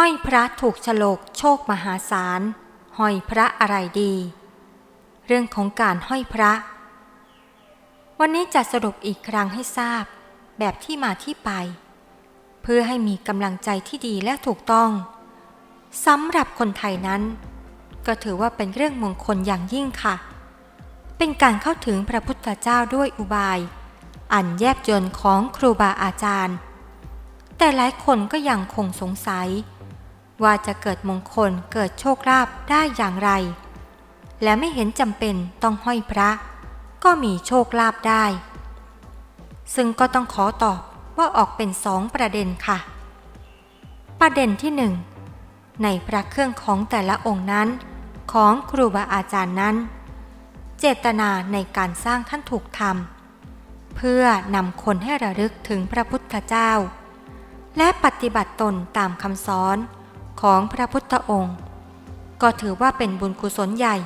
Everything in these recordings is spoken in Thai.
ห้อยพระถูกฉลกโชคมหาศาล ห้อยพระอะไรดี เรื่องของการห้อยพระ วันนี้จะสรุปอีกครั้งให้ทราบ แบบที่มาที่ไป เพื่อให้มีกำลังใจที่ดีและถูกต้องสำหรับคนไทยนั้น ก็ถือว่าเป็นเรื่องมงคลอย่างยิ่งค่ะ เป็นการเข้าถึงพระพุทธเจ้าด้วยอุบาย อันแยบยนต์ของครูบาอาจารย์ แต่หลายคนก็ยังคงสงสัย ว่าจะเกิดมงคลเกิดโชคลาภได้อย่างไร และไม่เห็นจำเป็นต้องห้อยพระ ก็มีโชคลาภได้ ซึ่งก็ต้องขอตอบว่าออกเป็นสองประเด็นค่ะ ประเด็นที่หนึ่งในพระเครื่องของแต่ละองค์นั้น ของครูบาอาจารย์นั้น เจตนาในการสร้างท่านถูกทำเพื่อนำคนให้ระลึกถึงพระพุทธเจ้า และปฏิบัติตนตามคำสอน ของพระพุทธองค์ ก็ถือว่าเป็นบุญกุศลใหญ่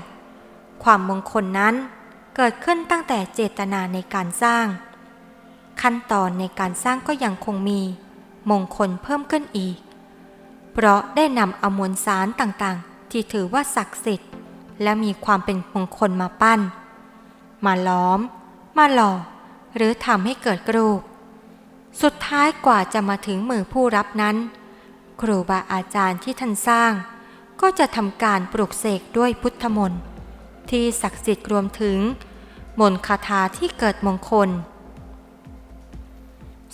ความมงคลนั้นเกิดขึ้นตั้งแต่เจตนาในการสร้าง ขั้นตอนในการสร้างก็ยังคงมีมงคลเพิ่มขึ้นอีก เพราะได้นำอมวลสารต่างๆ ที่ถือว่าศักดิ์สิทธิ์ และมีความเป็นมงคลมาปั้น มาล้อม มาหล่อ หรือทำให้เกิดกรูป สุดท้ายกว่าจะมาถึงมือผู้รับนั้น ครูบาอาจารย์ที่ท่านสร้าง ก็จะทำการปลุกเสกด้วยพุทธมนต์ที่ศักดิ์สิทธิ์รวมถึง มนต์คาถาที่เกิดมงคล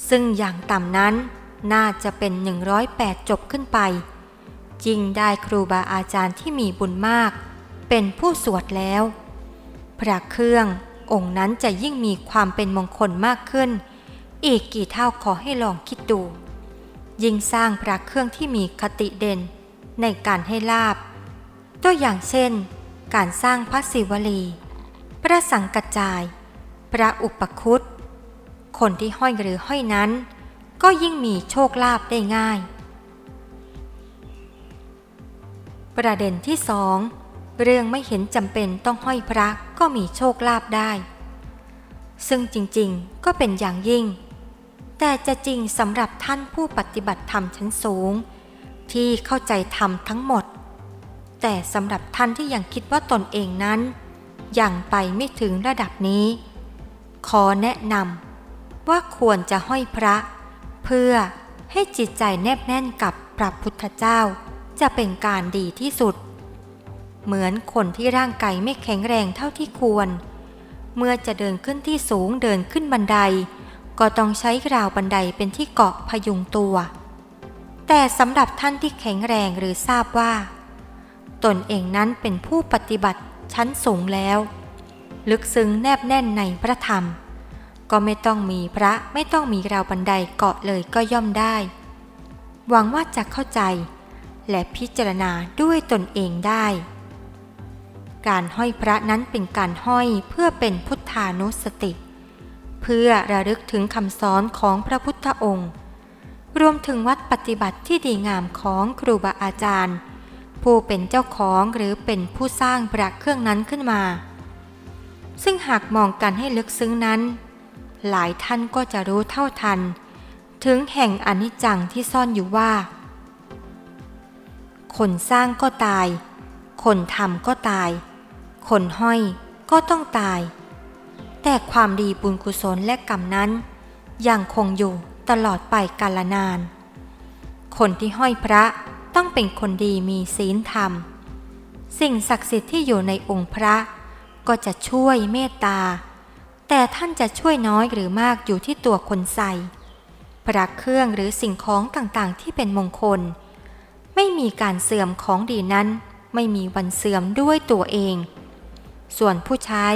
ซึ่งอย่างต่ำนั้นน่าจะเป็น 108 จบขึ้นไปจริงได้ครูบาอาจารย์ที่มีบุญมาก เป็นผู้สวดแล้ว พระเครื่ององค์นั้นจะยิ่งมีความเป็นมงคลมากขึ้น อีกกี่เท่าขอให้ลองคิดดู ยิ่งสร้างพระเครื่องที่มีคติเด่นในการให้ลาบ ตัวอย่างเช่น การสร้างพระศิวลี พระสังกัจจาย พระอุปคุตคนที่ห้อยหรือห้อยนั้น ก็ยิ่งมีโชคลาภได้ง่าย ประเด็นที่สองเรื่องไม่เห็นจำเป็นต้องห้อยพระก็มีโชคลาภได้ ซึ่งจริงๆ ก็เป็นอย่างยิ่ง แต่จะจริงสำหรับท่านผู้ปฏิบัติธรรมชั้นสูง ที่เข้าใจธรรมทั้งหมด แต่สำหรับท่านที่ยังคิดว่าตนเองนั้น ยังไปไม่ถึงระดับนี้ ขอแนะนำว่าควรจะห้อยพระ เพื่อให้จิตใจแนบแน่นกับพระพุทธเจ้า จะเป็นการดีที่สุด เหมือนคนที่ร่างกายไม่แข็งแรงเท่าที่ควร เมื่อจะเดินขึ้นที่สูงเดินขึ้นบันได ก็ต้องใช้ราวบันไดเป็นที่เกาะพยุงตัว แต่สำหรับท่านที่แข็งแรงหรือทราบว่า ตนเองนั้นเป็นผู้ปฏิบัติชั้นสูงแล้ว ลึกซึ้งแนบแน่นในพระธรรม ก็ไม่ต้องมีพระไม่ต้องมีราวบันไดเกาะเลยก็ย่อมได้ หวังว่าจะเข้าใจ และพิจารณาด้วยตนเองได้ การห้อยพระนั้นเป็นการห้อยเพื่อเป็นพุทธานุสติ เพื่อระลึกถึงคำสอนของพระพุทธองค์ รวมถึงวัดปฏิบัติที่ดีงามของครูบาอาจารย์ ผู้เป็นเจ้าของหรือเป็นผู้สร้างพระเครื่องนั้นขึ้นมา ซึ่งหากมองกันให้ลึกซึ้งนั้น หลายท่านก็จะรู้เท่าทัน ถึงแห่งอนิจจังที่ซ่อนอยู่ว่า คนสร้างก็ตาย คนทำก็ตาย คนห้อยก็ต้องตาย แต่ความดีบุญกุศลและกรรมนั้น ยังคงอยู่ตลอดไปกาลนาน คนที่ห้อยพระต้องเป็นคนดีมีศีลธรรม สิ่งศักดิ์สิทธิ์ที่อยู่ในองค์พระก็จะช่วยเมตตา แต่ท่านจะช่วยน้อยหรือมากอยู่ที่ตัวคนใส่ พระเครื่องหรือสิ่งของต่างๆที่เป็นมงคล ไม่มีการเสื่อมของดีนั้น ไม่มีวันเสื่อมด้วยตัวเอง ส่วนผู้ใช้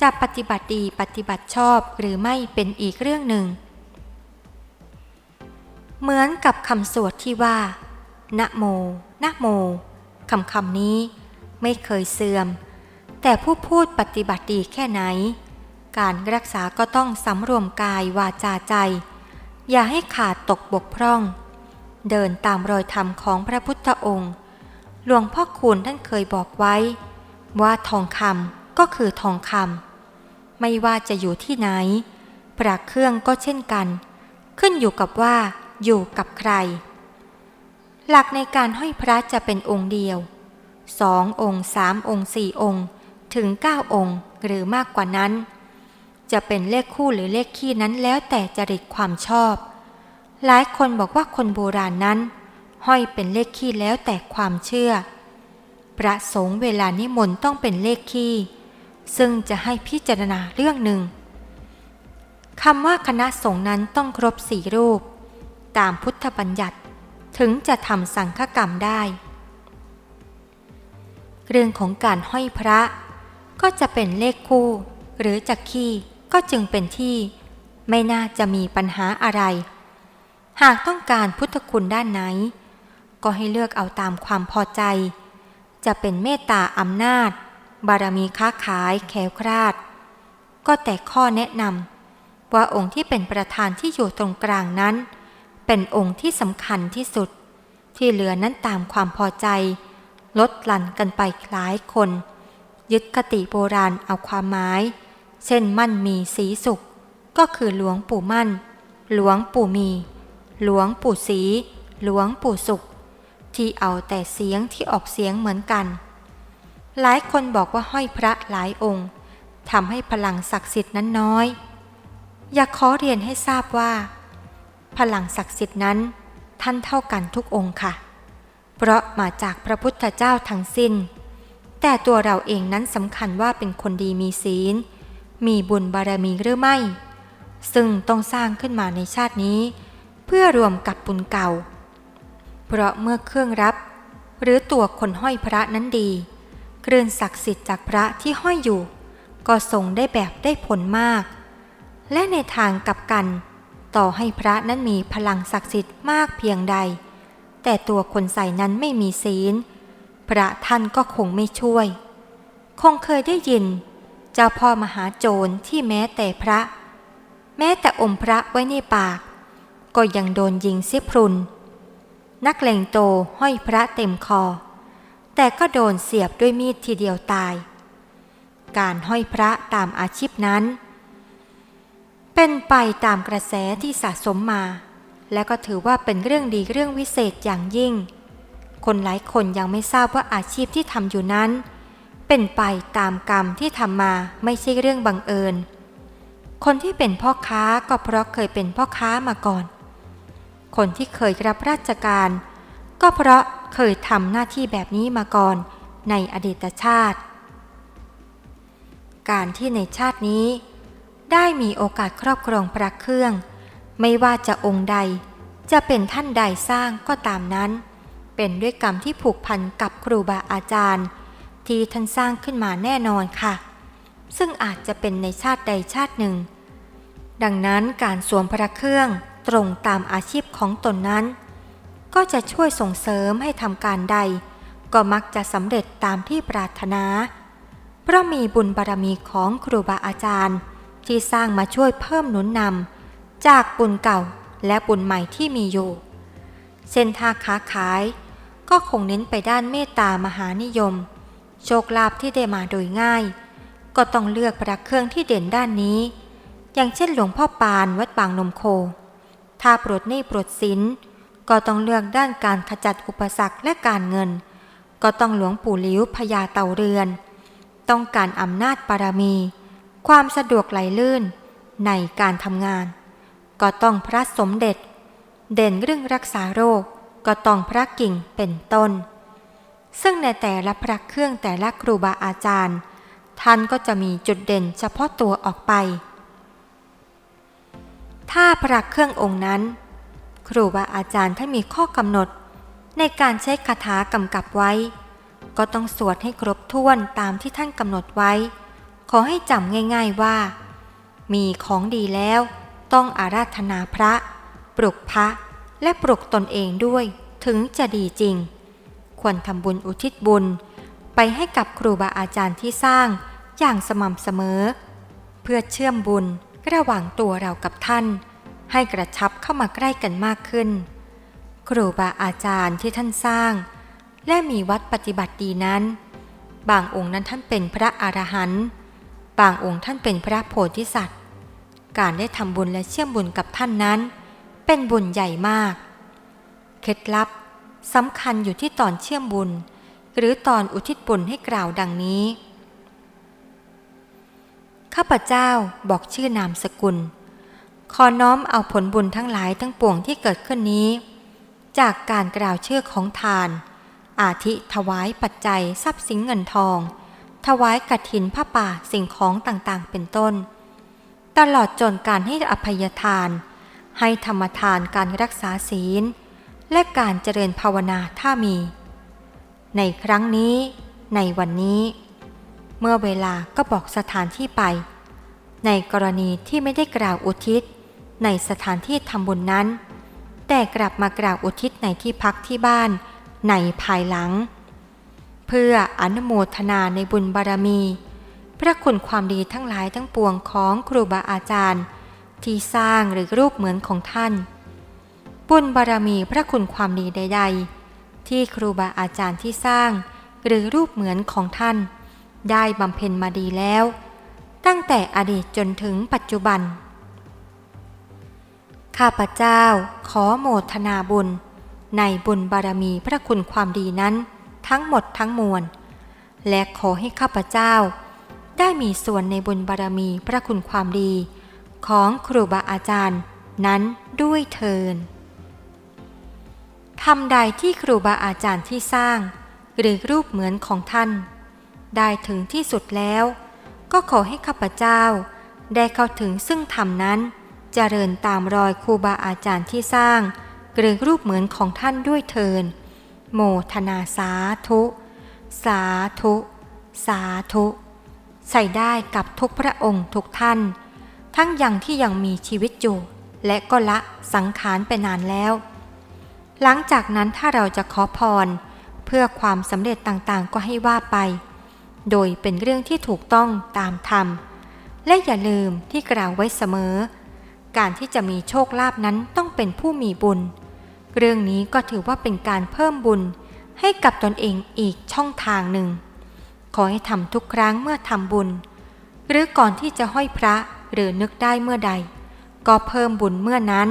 จะปฏิบัติดีปฏิบัติชอบหรือไม่เป็นอีกเรื่องหนึ่ง เหมือนกับคำสวดที่ว่า นะโม นะโมคำคำนี้ไม่เคยเสื่อม แต่ผู้พูดปฏิบัติดีแค่ไหน การรักษาก็ต้องสำรวมกายวาจาใจ อย่าให้ขาดตกบกพร่อง เดินตามรอยธรรมของพระพุทธองค์ หลวงพ่อคูณท่านเคยบอกไว้ ว่าทองคำ ก็คือทองคำไม่ว่าจะอยู่ที่ไหนพระเครื่องก็เช่นกัน ขึ้นอยู่กับว่าอยู่กับใคร หลักในการห้อยพระจะเป็นองค์เดียวสององค์สามองค์สี่องค์ถึงเก้าองค์หรือมากกว่านั้น จะเป็นเลขคู่หรือเลขคี่นั้นแล้วแต่จริตความชอบ หลายคนบอกว่าคนโบราณนั้น ห้อยเป็นเลขคี่แล้วแต่ความเชื่อ ประสงค์เวลานิมนต์ต้องเป็นเลขคี่ ซึ่งจะให้พิจารณาเรื่องหนึ่งคำว่าคณะสงฆ์นั้นต้องครบสี่รูป ตามพุทธบัญญัติถึงจะทำสังฆกรรมได้ เรื่องของการห้อยพระ ก็จะเป็นเลขคู่ หรือจักขี้ก็จึงเป็นที่ ไม่น่าจะมีปัญหาอะไร หากต้องการพุทธคุณด้านไหน ก็ให้เลือกเอาตามความพอใจ จะเป็นเมตตาอำนาจ บารมีค้าขายแขวคราด ก็แต่ข้อแนะนำว่าองค์ที่เป็นประธานที่อยู่ตรงกลางนั้น เป็นองค์ที่สำคัญที่สุด ที่เหลือนั้นตามความพอใจ ลดหลั่นกันไปคล้ายคน ยึดคติโบราณเอาความหมาย เช่นมั่นมีสีสุข ก็คือหลวงปู่มั่น หลวงปู่มี หลวงปู่ศรีหลวงปู่สุข ที่เอาแต่เสียงที่ออกเสียงเหมือนกัน หลายคนบอกว่าห้อยพระหลายองค์ทำให้พลังศักดิ์สิทธิ์นั้นน้อย อยากขอเรียนให้ทราบว่า พลังศักดิ์สิทธิ์นั้น ท่านเท่ากันทุกองค์ค่ะ เพราะมาจากพระพุทธเจ้าทั้งสิ้น แต่ตัวเราเองนั้นสำคัญว่าเป็นคนดีมีศีล มีบุญบารมีหรือไม่ ซึ่งต้องสร้างขึ้นมาในชาตินี้ เพื่อรวมกับบุญเก่า เพราะเมื่อเครื่องรับ หรือตัวคนห้อยพระนั้นดี คลื่อนศักดิ์สิทธิ์จากพระที่ห้อยอยู่ ก็ทรงได้แบบได้ผลมาก และในทางกลับกัน ต่อให้พระนั้นมีพลังศักดิ์สิทธิ์มากเพียงใด แต่ตัวคนใส่นั้นไม่มีศีล พระท่านก็คงไม่ช่วย คงเคยได้ยิน เจ้าพ่อมหาโจรที่แม้แต่พระ แม้แต่อมพระไว้ในปาก ก็ยังโดนยิงเสียพรุนนักเลงโตห้อยพระเต็มคอ แต่ก็โดนเสียบด้วยมีดทีเดียวตาย การห้อยพระตามอาชีพนั้น เป็นไปตามกระแสที่สะสมมา และก็ถือว่าเป็นเรื่องดีเรื่องวิเศษอย่างยิ่ง คนหลายคนยังไม่ทราบว่าอาชีพที่ทำอยู่นั้น เป็นไปตามกรรมที่ทำมาไม่ใช่เรื่องบังเอิญ คนที่เป็นพ่อค้าก็เพราะเคยเป็นพ่อค้ามาก่อน คนที่เคยรับราชการ ก็เพราะ เคยทำหน้าที่แบบนี้มาก่อนในอดีตชาติ การที่ในชาตินี้ ได้มีโอกาสครอบครองพระเครื่อง ไม่ว่าจะองค์ใด จะเป็นท่านใดสร้างก็ตามนั้น เป็นด้วยกรรมที่ผูกพันกับครูบาอาจารย์ ที่ท่านสร้างขึ้นมาแน่นอนค่ะ ซึ่งอาจจะเป็นในชาติใดชาติหนึ่ง ดังนั้นการสวมพระเครื่องตรงตามอาชีพของตนนั้น ก็จะช่วยส่งเสริมให้ทำการใด ก็มักจะสำเร็จตามที่ปรารถนา เพราะมีบุญบารมีของครูบาอาจารย์ ที่สร้างมาช่วยเพิ่มหนุนนำจากบุญเก่าและบุญใหม่ที่มีอยู่ เส้นทางค้าขาย ก็คงเน้นไปด้านเมตตามหานิยม โชคลาภที่ได้มาโดยง่าย ก็ต้องเลือกพระเครื่องที่เด่นด้านนี้ อย่างเช่นหลวงพ่อปานวัดบางนมโค ถ้าโปรดหนี้โปรดสิน ก็ต้องเลือกด้านการขจัดอุปสรรคและการเงิน ก็ต้องหลวงปู่ลิ้วพญาเต่าเรือน ต้องการอำนาจบารมี ความสะดวกไหลลื่น ในการทำงาน ก็ต้องพระสมเด็จ เด่นเรื่องรักษาโรค ก็ต้องพระกิ่งเป็นต้น ซึ่งในแต่ละพระเครื่องแต่ละครูบาอาจารย์ ท่านก็จะมีจุดเด่นเฉพาะตัวออกไป ถ้าพระเครื่ององค์นั้น ครูบาอาจารย์ท่านมีข้อกำหนด ในการใช้คาถากำกับไว้ ก็ต้องสวดให้ครบถ้วนตามที่ท่านกำหนดไว้ ขอให้จำง่าย ๆว่า มีของดีแล้ว ต้องอาราธนาพระ ปลุกพระและปลุกตนเองด้วยถึงจะดีจริง ควรทำบุญอุทิศบุญ ไปให้กับครูบาอาจารย์ที่สร้างอย่างสม่ำเสมอ เพื่อเชื่อมบุญระหว่างตัวเรากับท่าน ให้กระชับเข้ามาใกล้กันมากขึ้น ครูบาอาจารย์ที่ท่านสร้าง และมีวัดปฏิบัติดีนั้น บางองค์นั้นท่านเป็นพระอรหันต์บางองค์ท่านเป็นพระโพธิสัตว์ การได้ทำบุญและเชื่อมบุญกับท่านนั้น เป็นบุญใหญ่มาก เคล็ดลับสำคัญอยู่ที่ตอนเชื่อมบุญ หรือตอนอุทิศบุญให้กล่าวดังนี้ ข้าพเจ้าบอกชื่อนามสกุล ขอน้อมเอาผลบุญทั้งหลายทั้งปวงที่เกิดขึ้นนี้ จากการกล่าวชื่อของทาน อาทิถวายปัจจัยทรัพย์สินเงินทอง ถวายกฐินผ้าป่าสิ่งของต่างๆ เป็นต้น ตลอดจนการให้อภัยทาน ให้ธรรมทานการรักษาศีล และการเจริญภาวนาถ้ามี ในครั้งนี้ในวันนี้ เมื่อเวลาก็บอกสถานที่ไป ในกรณีที่ไม่ได้กล่าวอุทิศ ในสถานที่ทำบุญนั้น แต่กลับมากล่าวอุทิศในที่พักที่บ้านในภายหลัง เพื่ออนุโมทนาในบุญบารมี พระคุณความดีทั้งหลายทั้งปวงของครูบาอาจารย์ ที่สร้างหรือรูปเหมือนของท่าน บุญบารมีพระคุณความดีใด ๆ ที่ครูบาอาจารย์ที่สร้าง หรือรูปเหมือนของท่าน ได้บำเพ็ญมาดีแล้ว ตั้งแต่อดีตจนถึงปัจจุบัน ข้าพเจ้าขอโมทนาบุญ ในบุญบารมีพระคุณความดีนั้น ทั้งหมดทั้งมวล และขอให้ข้าพเจ้า ได้มีส่วนในบุญบารมีพระคุณความดี ของครูบาอาจารย์นั้นด้วยเทินทำใดที่ครูบาอาจารย์ที่สร้าง หรือรูปเหมือนของท่าน ได้ถึงที่สุดแล้ว ก็ขอให้ข้าพเจ้า ได้เข้าถึงซึ่งธรรมนั้น เจริญตามรอยครูบาอาจารย์ที่สร้างหรือรูปเหมือนของท่านด้วยเทิน โมทนาสาธุ สาธุ สาธุ ใส่ได้กับทุกพระองค์ทุกท่าน ทั้งยังที่ยังมีชีวิตอยู่ และก็ละสังขารไปนานแล้ว หลังจากนั้นถ้าเราจะขอพร เพื่อความสำเร็จต่างๆก็ให้ว่าไป โดยเป็นเรื่องที่ถูกต้องตามธรรมและอย่าลืมที่กล่าวไว้เสมอ การที่จะมีโชคลาภนั้นต้องเป็นผู้มีบุญ เรื่องนี้ก็ถือว่าเป็นการเพิ่มบุญให้กับตนเองอีกช่องทางหนึ่ง ขอให้ทำทุกครั้งเมื่อทำบุญ หรือก่อนที่จะห้อยพระหรือนึกได้เมื่อใด ก็เพิ่มบุญเมื่อนั้น